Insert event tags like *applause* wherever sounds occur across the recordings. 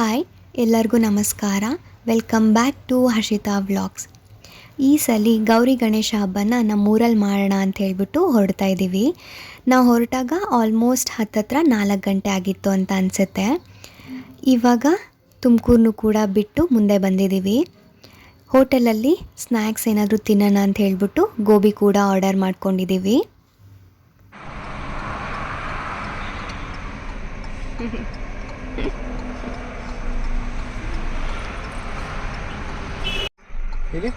Hi ಎಲ್ಲರಿಗೂ ನಮಸ್ಕಾರ. Welcome back to Harshitha vlogs ಈ ಸಲ ಗೌರಿ ಗಣೇಶ ಹಬ್ಬನ ನಮ್ಮೂರಲ್ಲಿ ಮಾಡೋಣ ಅಂತ ಹೇಳ್ಬಿಟ್ಟು ಹೊರಡ್ತಾ ಇದ್ದೀವಿ ನಾವು ಹೊರಟಾಗ ಆಲ್ಮೋಸ್ಟ್ ಹತ್ತತ್ರ ನಾಲ್ಕು ಗಂಟೆ ಆಗಿತ್ತು ಅಂತ ಅನಿಸುತ್ತೆ. ಇವಾಗ ತುಮಕೂರನ್ನು ಕೂಡ ಬಿಟ್ಟು ಮುಂದೆ ಬಂದಿದ್ದೀವಿ. ಹೋಟೆಲಲ್ಲಿ ಸ್ನ್ಯಾಕ್ಸ್ ಏನಾದರೂ ತಿನ್ನೋಣ ಅಂತ ಹೇಳ್ಬಿಟ್ಟು ಗೋಬಿ ಕೂಡ ಆರ್ಡರ್ ಮಾಡ್ಕೊಂಡಿದ್ದೀವಿ. *laughs* ಹೇಳಿ.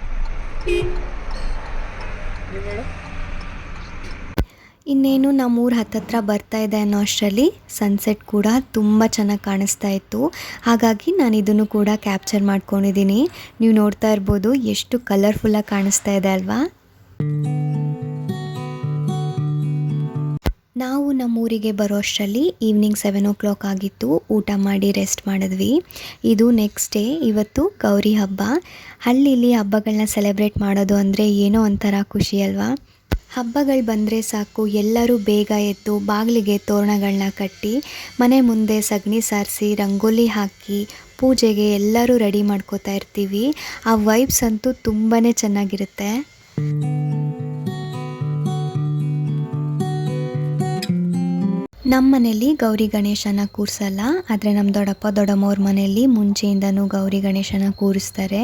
ನಮ್ಮ ಊರು ಇನ್ನೇನು ಹತ್ತತ್ರ ಬರ್ತಾ ಇದೆ ಅನ್ನೋ ಅಷ್ಟರಲ್ಲಿ ಸನ್ಸೆಟ್ ಕೂಡ ತುಂಬ ಚೆನ್ನಾಗಿ ಕಾಣಿಸ್ತಾ ಇತ್ತು. ಹಾಗಾಗಿ ನಾನು ಇದನ್ನು ಕೂಡ ಕ್ಯಾಪ್ಚರ್ ಮಾಡ್ಕೊಂಡಿದ್ದೀನಿ. ನೀವು ನೋಡ್ತಾ ಇರ್ಬೋದು ಎಷ್ಟು ಕಲರ್ಫುಲ್ಲಾಗಿ ಕಾಣಿಸ್ತಾ ಇದೆ ಅಲ್ವಾ? ನಾವು ನಮ್ಮೂರಿಗೆ ಬರೋ ಅಷ್ಟರಲ್ಲಿ ಈವ್ನಿಂಗ್ ಸೆವೆನ್ ಓ ಕ್ಲಾಕ್ ಆಗಿತ್ತು. ಊಟ ಮಾಡಿ ರೆಸ್ಟ್ ಮಾಡಿದ್ವಿ. ಇದು ನೆಕ್ಸ್ಟ್ ಡೇ ಇವತ್ತು ಗೌರಿ ಹಬ್ಬ. ಹಳ್ಳಿಲಿ ಹಬ್ಬಗಳನ್ನ ಸೆಲೆಬ್ರೇಟ್ ಮಾಡೋದು ಅಂದರೆ ಏನೋ ಒಂಥರ ಖುಷಿ ಅಲ್ವಾ? ಹಬ್ಬಗಳು ಬಂದರೆ ಸಾಕು. ಎಲ್ಲರೂ ಬೇಗ ಎದ್ದು ಬಾಗಿಲಿಗೆ ತೋರಣಗಳನ್ನ ಕಟ್ಟಿ, ಮನೆ ಮುಂದೆ ಸಗಣಿ ಸಾರಿಸಿ, ರಂಗೋಲಿ ಹಾಕಿ, ಪೂಜೆಗೆ ಎಲ್ಲರೂ ರೆಡಿ ಮಾಡ್ಕೋತಾ ಇರ್ತೀವಿ. ಆ ವೈಬ್ಸ್ ಅಂತೂ ತುಂಬಾ ಚೆನ್ನಾಗಿರುತ್ತೆ. ನಮ್ಮ ಮನೇಲಿ ಗೌರಿ ಗಣೇಶನ ಕೂರಿಸಲ್ಲ, ಆದರೆ ನಮ್ಮ ದೊಡ್ಡಪ್ಪ ದೊಡ್ಡಮ್ಮವ್ರ ಮನೆಯಲ್ಲಿ ಮುಂಚೆಯಿಂದನೂ ಗೌರಿ ಗಣೇಶನ ಕೂರಿಸ್ತಾರೆ.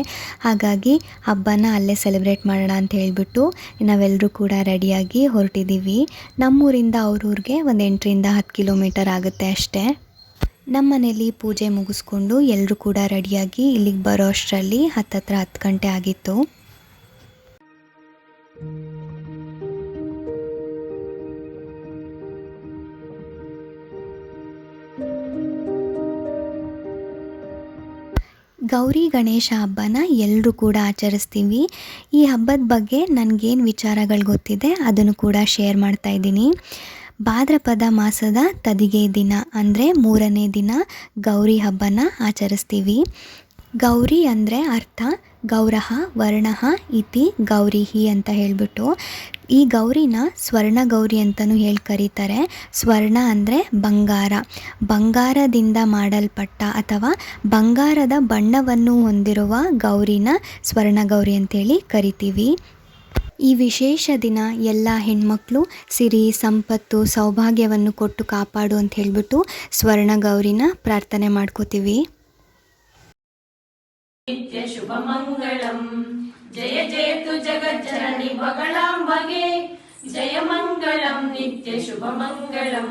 ಹಾಗಾಗಿ ಹಬ್ಬನ ಅಲ್ಲೇ ಸೆಲೆಬ್ರೇಟ್ ಮಾಡೋಣ ಅಂತ ಹೇಳಿಬಿಟ್ಟು ನಾವೆಲ್ಲರೂ ಕೂಡ ರೆಡಿಯಾಗಿ ಹೊರಟಿದ್ದೀವಿ ನಮ್ಮೂರಿಂದ ಅವ್ರೂರಿಗೆ ಒಂದು ಎಂಟರಿಂದ ಹತ್ತು ಕಿಲೋಮೀಟರ್ ಆಗುತ್ತೆ ಅಷ್ಟೇ. ನಮ್ಮ ಮನೇಲಿ ಪೂಜೆ ಮುಗಿಸ್ಕೊಂಡು ಎಲ್ಲರೂ ಕೂಡ ರೆಡಿಯಾಗಿ ಇಲ್ಲಿಗೆ ಬರೋ ಅಷ್ಟರಲ್ಲಿ ಹತ್ತತ್ರ ಹತ್ತು ಗಂಟೆ ಆಗಿತ್ತು. ಗೌರಿ ಗಣೇಶ ಹಬ್ಬನ ಎಲ್ಲರೂ ಕೂಡ ಆಚರಿಸ್ತೀವಿ. ಈ ಹಬ್ಬದ ಬಗ್ಗೆ ನನಗೇನು ವಿಚಾರಗಳು ಗೊತ್ತಿದೆ ಅದನ್ನು ಕೂಡ ಶೇರ್ ಮಾಡ್ತಾ ಇದ್ದೀನಿ. ಭಾದ್ರಪದ ಮಾಸದ ತದಿಗೆ ದಿನ ಅಂದರೆ ಮೂರನೇ ದಿನ ಗೌರಿ ಹಬ್ಬನ ಆಚರಿಸ್ತೀವಿ. ಗೌರಿ ಅಂದರೆ ಅರ್ಥ ಗೌರಹ ವರ್ಣಃ ಇತಿ, ಗೌರಿಹಿ ಅಂತ ಹೇಳಿಬಿಟ್ಟು ಈ ಗೌರಿನ ಸ್ವರ್ಣ ಗೌರಿ ಅಂತಲೂ ಹೇಳಿ ಕರೀತಾರೆ. ಸ್ವರ್ಣ ಅಂದರೆ ಬಂಗಾರ. ಬಂಗಾರದಿಂದ ಮಾಡಲ್ಪಟ್ಟ ಅಥವಾ ಬಂಗಾರದ ಬಣ್ಣವನ್ನು ಹೊಂದಿರುವ ಗೌರಿನ ಸ್ವರ್ಣ ಗೌರಿ ಅಂತೇಳಿ ಕರಿತೀವಿ. ಈ ವಿಶೇಷ ದಿನ ಎಲ್ಲ ಹೆಣ್ಮಕ್ಳು ಸಿರಿ, ಸಂಪತ್ತು, ಸೌಭಾಗ್ಯವನ್ನು ಕೊಟ್ಟು ಕಾಪಾಡು ಅಂತ ಹೇಳಿಬಿಟ್ಟು ಸ್ವರ್ಣ ಗೌರಿನ ಪ್ರಾರ್ಥನೆ ಮಾಡ್ಕೋತೀವಿ. ನಿತ್ಯ ಶುಭ ಮಂಗಳಂ ಜಯ ಜಯತು ಜಗಜ್ಜನನಿ ಬಗಳಾಂಬಗೆ ಜಯ ಮಂಗಳಂ, ನಿತ್ಯ ಶುಭ ಮಂಗಳಂ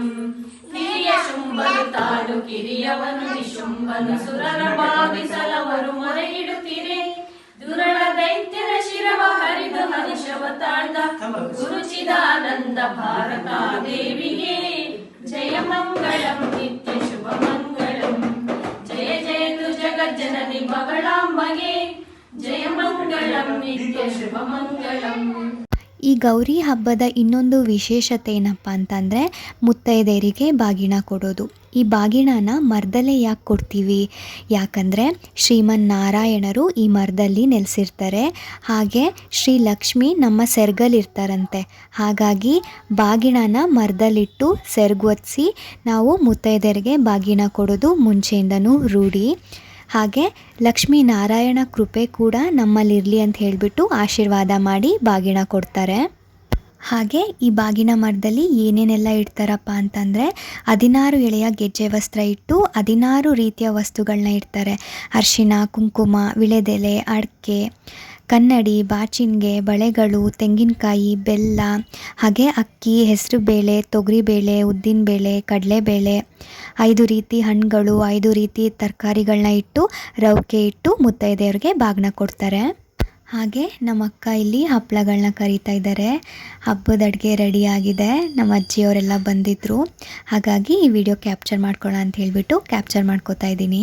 ಹಿರಿಯ ಶುಂಭನು ತಾನು ಕಿರಿಯವನು ನಿಶುಂಭನು ಸುರರ ಭಾವಿಸಲವರು ಮೊರೆ ಇಡುತ್ತಿರೆ ದುರಳ ದೈತ್ಯರ ಶಿರವ ಹರಿದು ಹನುಷವ ತಾಳ್ದ. ಗುರುಚಿದಾನಂದ ಭಾರತ ದೇವಿಗೆ ಜಯ ಮಂಗಳಂ, ನಿತ್ಯ ಶುಭ ಮಂಗಳಂ ಜಯ ಜಯತು ಜಗಜ್ಜನನಿ ಮಗಳ ಈ ಗೌರಿ ಹಬ್ಬದ ಇನ್ನೊಂದು ವಿಶೇಷತೆ ಏನಪ್ಪ ಅಂತಂದರೆ ಮುತ್ತೈದೆಯರಿಗೆ ಬಾಗಿಣ ಕೊಡೋದು. ಈ ಬಾಗಿಣನ ಮರದಲ್ಲೇ ಯಾಕೆ ಕೊಡ್ತೀವಿ? ಯಾಕಂದರೆ ಶ್ರೀಮನ್ ನಾರಾಯಣರು ಈ ಮರದಲ್ಲಿ ನೆಲೆಸಿರ್ತಾರೆ. ಹಾಗೆ ಶ್ರೀ ಲಕ್ಷ್ಮಿ ನಮ್ಮ ಸೆರ್ಗಲಿರ್ತಾರಂತೆ ಹಾಗಾಗಿ ಬಾಗಿಣನ ಮರದಲ್ಲಿಟ್ಟು ಸೆರ್ಗೊತ್ಸಿ ನಾವು ಮುತ್ತೈದೆಯರಿಗೆ ಬಾಗಿಣ ಕೊಡೋದು ಮುಂಚೆಯಿಂದನೂ ರೂಢಿ. ಹಾಗೆ ಲಕ್ಷ್ಮೀ ನಾರಾಯಣ ಕೃಪೆ ಕೂಡ ನಮ್ಮಲ್ಲಿರಲಿ ಅಂತ ಹೇಳಿಬಿಟ್ಟು ಆಶೀರ್ವಾದ ಮಾಡಿ ಬಾಗಿನ ಕೊಡ್ತಾರೆ. ಹಾಗೆ ಈ ಬಾಗಿನ ಮರದಲ್ಲಿ ಏನೇನೆಲ್ಲ ಇಡ್ತಾರಪ್ಪ ಅಂತಂದರೆ ಹದಿನಾರು ಎಳೆಯ ಗೆಜ್ಜೆ ವಸ್ತ್ರ ಇಟ್ಟು ಹದಿನಾರು ರೀತಿಯ ವಸ್ತುಗಳನ್ನ ಇಡ್ತಾರೆ. ಅರಿಶಿನ ಕುಂಕುಮ, ವಿಳೆದೆಲೆ, ಅಡಿಕೆ ಕನ್ನಡಿ, ಬಾಚಿನ್ಗೆ, ಬಳೆಗಳು, ತೆಂಗಿನಕಾಯಿ, ಬೆಲ್ಲ, ಹಾಗೆ ಅಕ್ಕಿ, ಹೆಸರುಬೇಳೆ, ತೊಗರಿಬೇಳೆ, ಉದ್ದಿನಬೇಳೆ, ಕಡಲೆಬೇಳೆ, ಐದು ರೀತಿ ಹಣ್ಣುಗಳು, ಐದು ರೀತಿ ತರಕಾರಿಗಳನ್ನ ಇಟ್ಟು ರವಿಕೆ ಇಟ್ಟು ಮುತ್ತೈದೆಯವ್ರಿಗೆ ಬಾಗ್ನ ಕೊಡ್ತಾರೆ. ಹಾಗೆ ನಮ್ಮ ಅಕ್ಕ ಇಲ್ಲಿ ಹಪ್ಪಳಗಳನ್ನ ಕರಿತಾ ಇದ್ದಾರೆ. ಹಬ್ಬದ ಅಡುಗೆ ರೆಡಿ ಆಗಿದೆ. ನಮ್ಮ ಅಜ್ಜಿಯವರೆಲ್ಲ ಬಂದಿದ್ದರು ಹಾಗಾಗಿ ಈ ವಿಡಿಯೋ ಕ್ಯಾಪ್ಚರ್ ಮಾಡ್ಕೊಳ್ಳೋಣ ಅಂತ ಹೇಳಿಬಿಟ್ಟು ಕ್ಯಾಪ್ಚರ್ ಮಾಡ್ಕೋತಾ ಇದ್ದೀನಿ.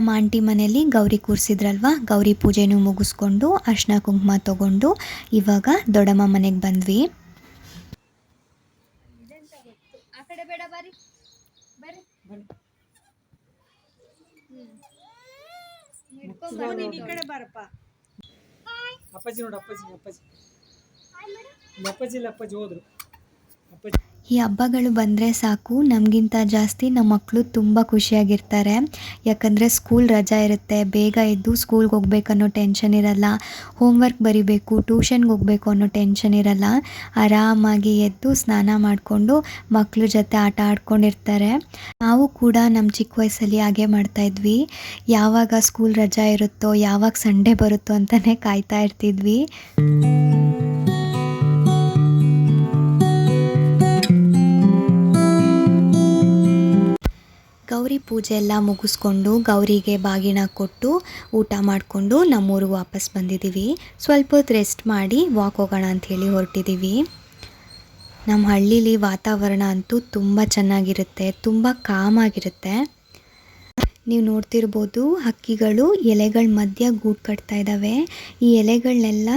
ನಮ್ಮ ಆಂಟಿ ಮನೆಯಲ್ಲಿ ಗೌರಿ ಕೂರಿಸಿದ್ರಲ್ವ? ಗೌರಿ ಪೂಜೆನೂ ಮುಗಿಸ್ಕೊಂಡು ಅರ್ಶಿನ ಕುಂಕುಮ ತಗೊಂಡು ಇವಾಗ ದೊಡ್ಡಮ್ಮ ಮನೆಗೆ ಬಂದ್ವಿ. ಅಪ್ಪಾಜಿ ನೋಡಿ ಅಪ್ಪಾಜಿ ಅಪ್ಪಾಜಿ. ಇಲ್ಲಿ ಅಪ್ಪಾಜಿ ಇಲ್ಲ ಅಪ್ಪಾಜಿ ಹೋದ್ರು. ಅಪ್ಪಾಜಿ ಈ ಹಬ್ಬಗಳು ಬಂದರೆ ಸಾಕು. ನಮಗಿಂತ ಜಾಸ್ತಿ ನಮ್ಮ ಮಕ್ಕಳು ತುಂಬ ಖುಷಿಯಾಗಿರ್ತಾರೆ. ಯಾಕಂದರೆ ಸ್ಕೂಲ್ ರಜಾ ಇರುತ್ತೆ. ಬೇಗ ಎದ್ದು ಸ್ಕೂಲ್ಗೆ ಹೋಗ್ಬೇಕನ್ನೋ ಟೆನ್ಷನ್ ಇರಲ್ಲ. ಹೋಮ್ವರ್ಕ್ ಬರಿಬೇಕು ಟ್ಯೂಷನ್ಗೆ ಹೋಗಬೇಕು ಅನ್ನೋ ಟೆನ್ಷನ್ ಇರಲ್ಲ. ಆರಾಮಾಗಿ ಎದ್ದು ಸ್ನಾನ ಮಾಡಿಕೊಂಡು ಮಕ್ಕಳ ಜೊತೆ ಆಟ ಆಡ್ಕೊಂಡಿರ್ತಾರೆ. ನಾವು ಕೂಡ ನಮ್ಮ ಚಿಕ್ಕ ವಯಸ್ಸಲ್ಲಿ ಹಾಗೆ ಮಾಡ್ತಾಯಿದ್ವಿ ಯಾವಾಗ ಸ್ಕೂಲ್ ರಜಾ ಇರುತ್ತೋ, ಯಾವಾಗ ಸಂಡೇ ಬರುತ್ತೋ ಅಂತಲೇ ಕಾಯ್ತಾ ಇರ್ತಿದ್ವಿ. ಪೂಜೆ ಎಲ್ಲ ಮುಗಿಸ್ಕೊಂಡು ಗೌರಿಗೆ ಬಾಗಿನ ಕೊಟ್ಟು ಊಟ ಮಾಡಿಕೊಂಡು ನಮ್ಮೂರಿಗೆ ವಾಪಸ್ ಬಂದಿದ್ದೀವಿ. ಸ್ವಲ್ಪ ಹೊತ್ತು ರೆಸ್ಟ್ ಮಾಡಿ ವಾಕ್ ಹೋಗೋಣ ಅಂಥೇಳಿ ಹೊರಟಿದ್ದೀವಿ. ನಮ್ಮ ಹಳ್ಳೀಲಿ ವಾತಾವರಣ ಅಂತೂ ತುಂಬ ಚೆನ್ನಾಗಿರುತ್ತೆ, ತುಂಬ ಕಾಮಾಗಿರುತ್ತೆ ನೀವು ನೋಡ್ತಿರ್ಬೋದು ಹಕ್ಕಿಗಳು, ಎಲೆಗಳ ಮಧ್ಯ ಗೂಡು ಕಟ್ತಾ ಇದ್ದಾವೆ ಈ ಎಲೆಗಳನ್ನೆಲ್ಲ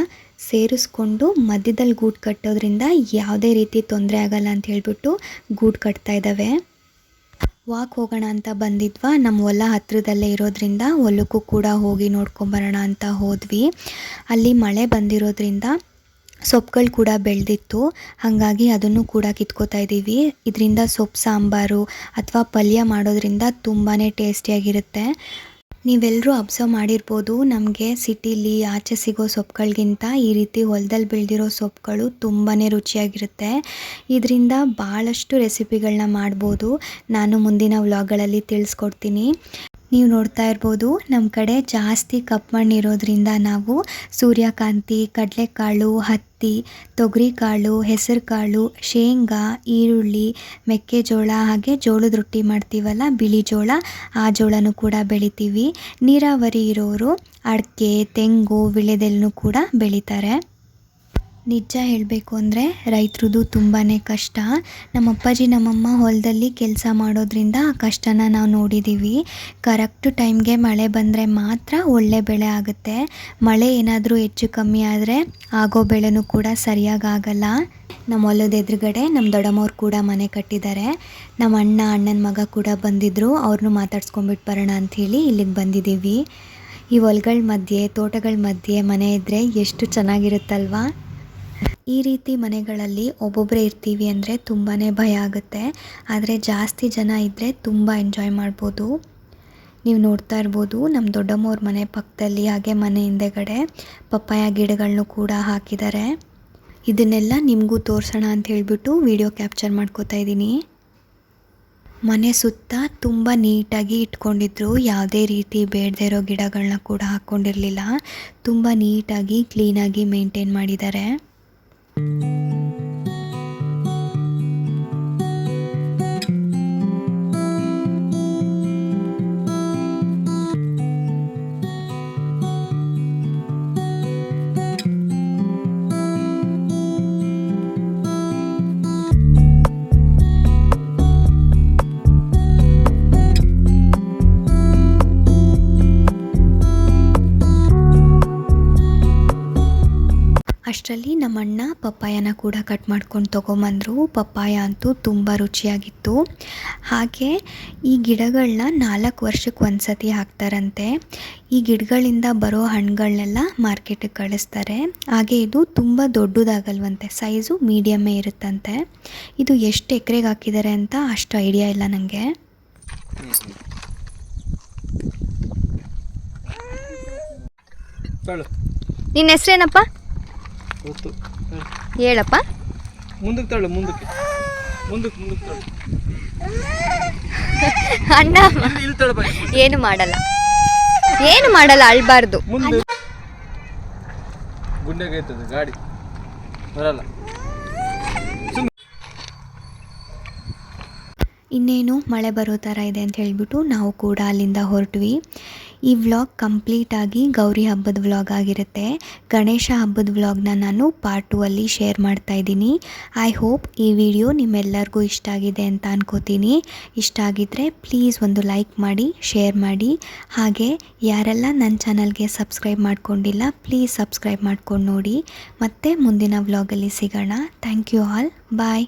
ಸೇರಿಸ್ಕೊಂಡು ಮಧ್ಯದಲ್ಲಿ ಗೂಡು ಕಟ್ಟೋದ್ರಿಂದ ಯಾವುದೇ ರೀತಿ ತೊಂದರೆ ಆಗಲ್ಲ ಅಂತ ಹೇಳಿಬಿಟ್ಟು ಗೂಡು ಕಟ್ತಾ ಇದ್ದಾವೆ ವಾಕ್ ಹೋಗೋಣ ಅಂತ ಬಂದಿದ್ವಾ. ನಮ್ಮ ಹೊಲ ಹತ್ತಿರದಲ್ಲೇ ಇರೋದ್ರಿಂದ ಹೊಲಕ್ಕೂ ಕೂಡ ಹೋಗಿ ನೋಡ್ಕೊಂಬರೋಣ ಅಂತ ಹೋದ್ವಿ. ಅಲ್ಲಿ ಮಳೆ ಬಂದಿರೋದ್ರಿಂದ ಸೊಪ್ಪುಗಳು ಕೂಡ ಬೆಳೆದಿತ್ತು. ಹಾಗಾಗಿ ಅದನ್ನು ಕೂಡ ಕಿತ್ಕೋತಾ ಇದ್ದೀವಿ. ಇದರಿಂದ ಸೊಪ್ಪು ಸಾಂಬಾರು ಅಥವಾ ಪಲ್ಯ ಮಾಡೋದ್ರಿಂದ ತುಂಬಾ ಟೇಸ್ಟಿಯಾಗಿರುತ್ತೆ. ನೀವೆಲ್ಲರೂ ಅಬ್ಸರ್ವ್ ಮಾಡಿರ್ಬೋದು, ನಮಗೆ ಸಿಟಿಲಿ ಆಚೆ ಸಿಗೋ ಸೊಪ್ಪುಗಳಿಗಿಂತ ಈ ರೀತಿ ಹೊಲದಲ್ಲಿ ಬೆಳೆದಿರೋ ಸೊಪ್ಪುಗಳು ತುಂಬಾ ರುಚಿಯಾಗಿರುತ್ತೆ. ಇದರಿಂದ ಭಾಳಷ್ಟು ರೆಸಿಪಿಗಳನ್ನ ಮಾಡ್ಬೋದು. ನಾನು ಮುಂದಿನ ವ್ಲಾಗ್ಗಳಲ್ಲಿ ತಿಳಿಸ್ಕೊಡ್ತೀನಿ. ನೀವು ನೋಡ್ತಾ ಇರ್ಬೋದು ನಮ್ಮ ಕಡೆ ಜಾಸ್ತಿ ಕಪ್ಪು ಮಣ್ಣು ಇರೋದ್ರಿಂದ ನಾವು ಸೂರ್ಯಕಾಂತಿ, ಕಡಲೆಕಾಳು, ಹತ್ತಿ, ತೊಗರಿಕಾಳು, ಹೆಸರುಕಾಳು, ಶೇಂಗಾ, ಈರುಳ್ಳಿ, ಮೆಕ್ಕೆಜೋಳ ಹಾಗೆ ಜೋಳದ ರೊಟ್ಟಿ ಮಾಡ್ತೀವಲ್ಲ, ಬಿಳಿ ಜೋಳ, ಆ ಜೋಳನೂ ಕೂಡ ಬೆಳಿತೀವಿ. ನೀರಾವರಿ ಇರೋರು ಅಡಿಕೆ, ತೆಂಗು ವಿಳೆದೆಲ್ಲನೂ ಕೂಡ ಬೆಳಿತಾರೆ. ನಿಜ ಹೇಳಬೇಕು ಅಂದರೆ ರೈತರದು ತುಂಬಾ ಕಷ್ಟ. ನಮ್ಮ ಅಪ್ಪಾಜಿ ನಮ್ಮಮ್ಮ ಹೊಲದಲ್ಲಿ ಕೆಲಸ ಮಾಡೋದ್ರಿಂದ ಆ ಕಷ್ಟನ ನಾವು ನೋಡಿದ್ದೀವಿ ಕರೆಕ್ಟ್ ಟೈಮ್ಗೆ ಮಳೆ ಬಂದರೆ ಮಾತ್ರ ಒಳ್ಳೆ ಬೆಳೆ ಆಗುತ್ತೆ. ಮಳೆ ಏನಾದರೂ ಹೆಚ್ಚು ಕಮ್ಮಿ ಆದರೆ ಆಗೋ ಬೆಳೆನೂ ಕೂಡ ಸರಿಯಾಗಿ ಆಗಲ್ಲ. ನಮ್ಮ ಹೊಲದ ಎದುರುಗಡೆ ನಮ್ಮ ದೊಡ್ಡಮ್ಮವ್ರು ಕೂಡ ಮನೆ ಕಟ್ಟಿದ್ದಾರೆ ನಮ್ಮ ಅಣ್ಣ, ಅಣ್ಣನ ಮಗ ಕೂಡ ಬಂದಿದ್ದರು ಅವ್ರನ್ನೂ ಮಾತಾಡ್ಸ್ಕೊಂಡ್ಬಿಟ್ಟು ಬರೋಣ ಅಂಥೇಳಿ ಇಲ್ಲಿಗೆ ಬಂದಿದ್ದೀವಿ ಈ ಹೊಲಗಳ ಮಧ್ಯೆ, ತೋಟಗಳ ಮಧ್ಯೆ ಮನೆ ಇದ್ದರೆ ಎಷ್ಟು ಚೆನ್ನಾಗಿರುತ್ತಲ್ವಾ? ಈ ರೀತಿ ಮನೆಗಳಲ್ಲಿ ಒಬ್ಬೊಬ್ಬರೇ ಇರ್ತೀವಿ ಅಂದರೆ ತುಂಬಾ ಭಯ ಆಗುತ್ತೆ. ಆದರೆ ಜಾಸ್ತಿ ಜನ ಇದ್ದರೆ ತುಂಬ ಎಂಜಾಯ್ ಮಾಡ್ಬೋದು. ನೀವು ನೋಡ್ತಾ ಇರ್ಬೋದು ನಮ್ಮ ದೊಡ್ಡಮ್ಮವ್ರ ಮನೆ ಪಕ್ಕದಲ್ಲಿ ಹಾಗೆ ಮನೆ ಹಿಂದೆಗಡೆ ಪಪ್ಪಾಯ ಗಿಡಗಳನ್ನು ಕೂಡ ಹಾಕಿದ್ದಾರೆ ಇದನ್ನೆಲ್ಲ ನಿಮಗೂ ತೋರಿಸೋಣ ಅಂತ ಹೇಳಿಬಿಟ್ಟು ವಿಡಿಯೋ ಕ್ಯಾಪ್ಚರ್ ಮಾಡ್ಕೋತಾ ಇದ್ದೀನಿ. ಮನೆ ಸುತ್ತ ತುಂಬ ನೀಟಾಗಿ ಇಟ್ಕೊಂಡಿದ್ರು. ಯಾವುದೇ ರೀತಿ ಬೇಡದೇ ಇರೋ ಗಿಡಗಳನ್ನ ಕೂಡ ಹಾಕ್ಕೊಂಡಿರಲಿಲ್ಲ ತುಂಬ ನೀಟಾಗಿ ಕ್ಲೀನಾಗಿ ಮೇಂಟೈನ್ ಮಾಡಿದ್ದಾರೆ Thank you. ಅಷ್ಟರಲ್ಲಿ ನಮ್ಮಣ್ಣ ಪಪ್ಪಾಯನ ಕೂಡ ಕಟ್ ಮಾಡ್ಕೊಂಡು ತೊಗೊಂಬಂದರು. ಪಪ್ಪಾಯ ಅಂತೂ ತುಂಬ ರುಚಿಯಾಗಿತ್ತು. ಹಾಗೆ ಈ ಗಿಡಗಳನ್ನ ನಾಲ್ಕು ವರ್ಷಕ್ಕೆ ಒಂದು ಸತಿ ಹಾಕ್ತಾರಂತೆ. ಈ ಗಿಡಗಳಿಂದ ಬರೋ ಹಣ್ಣುಗಳನ್ನೆಲ್ಲ ಮಾರ್ಕೆಟಿಗೆ ಕಳಿಸ್ತಾರೆ. ಹಾಗೆ ಇದು ತುಂಬ ದೊಡ್ಡದಾಗಲ್ವಂತೆ. ಸೈಜು ಮೀಡಿಯಮ್ಮೇ ಇರುತ್ತಂತೆ. ಇದು ಎಷ್ಟು ಎಕರೆಗೆ ಹಾಕಿದ್ದಾರೆ ಅಂತ ಅಷ್ಟು ಐಡಿಯಾ ಇಲ್ಲ ನನಗೆ ನಿನ್ನ ಹೆಸ್ರೇನಪ್ಪ? ಗೊತ್ತು ಹೇಳಪ್ಪ. ಮುಂದಕ್ಕೆ ತಳ್ಳು ಮುಂದಕ್ಕೆ. ಮುಂದಕ್ಕೆ ಮುಂದಕ್ಕೆ ತಳ್ಳು. ಅಣ್ಣ ಇಲ್ಲಿ ತಳ್ಳು ಏನು ಮಾಡಲ್ಲ. ಏನು ಮಾಡಲ್ಲ ಅಳ್ಬಾರ್ದು. ಮುಂದೆ. ಗುಂಡೆಗೆ ಐತದ ಗಾಡಿ. ಬರಲ್ಲ. ಇನ್ನೇನು ಮಳೆ ಬರೋ ಥರ ಇದೆ ಅಂತ ಹೇಳಿಬಿಟ್ಟು ನಾವು ಕೂಡ ಅಲ್ಲಿಂದ ಹೊರಟ್ವಿ. ಈ ವ್ಲಾಗ್ ಕಂಪ್ಲೀಟಾಗಿ ಗೌರಿ ಹಬ್ಬದ ವ್ಲಾಗ್ ಆಗಿರುತ್ತೆ. ಗಣೇಶ ಹಬ್ಬದ ವ್ಲಾಗ್ನ ನಾನು ಪಾರ್ಟ್ ಟೂ ಅಲ್ಲಿ ಶೇರ್ ಮಾಡ್ತಾ ಇದ್ದೀನಿ. ಐ ಹೋಪ್ ಈ ವಿಡಿಯೋ ನಿಮ್ಮೆಲ್ಲರಿಗೂ ಇಷ್ಟ ಆಗಿದೆ ಅಂತ ಅನ್ಕೋತೀನಿ. ಇಷ್ಟ ಆಗಿದ್ದರೆ ಪ್ಲೀಸ್ ಒಂದು ಲೈಕ್ ಮಾಡಿ ಶೇರ್ ಮಾಡಿ. ಹಾಗೆ ಯಾರೆಲ್ಲ ನನ್ನ ಚಾನಲ್ಗೆ ಸಬ್ಸ್ಕ್ರೈಬ್ ಮಾಡ್ಕೊಂಡಿಲ್ಲ ಪ್ಲೀಸ್ ಸಬ್ಸ್ಕ್ರೈಬ್ ಮಾಡ್ಕೊಂಡು ನೋಡಿ. ಮತ್ತೆ ಮುಂದಿನ ವ್ಲಾಗಲ್ಲಿ ಸಿಗೋಣ. Thank you all bye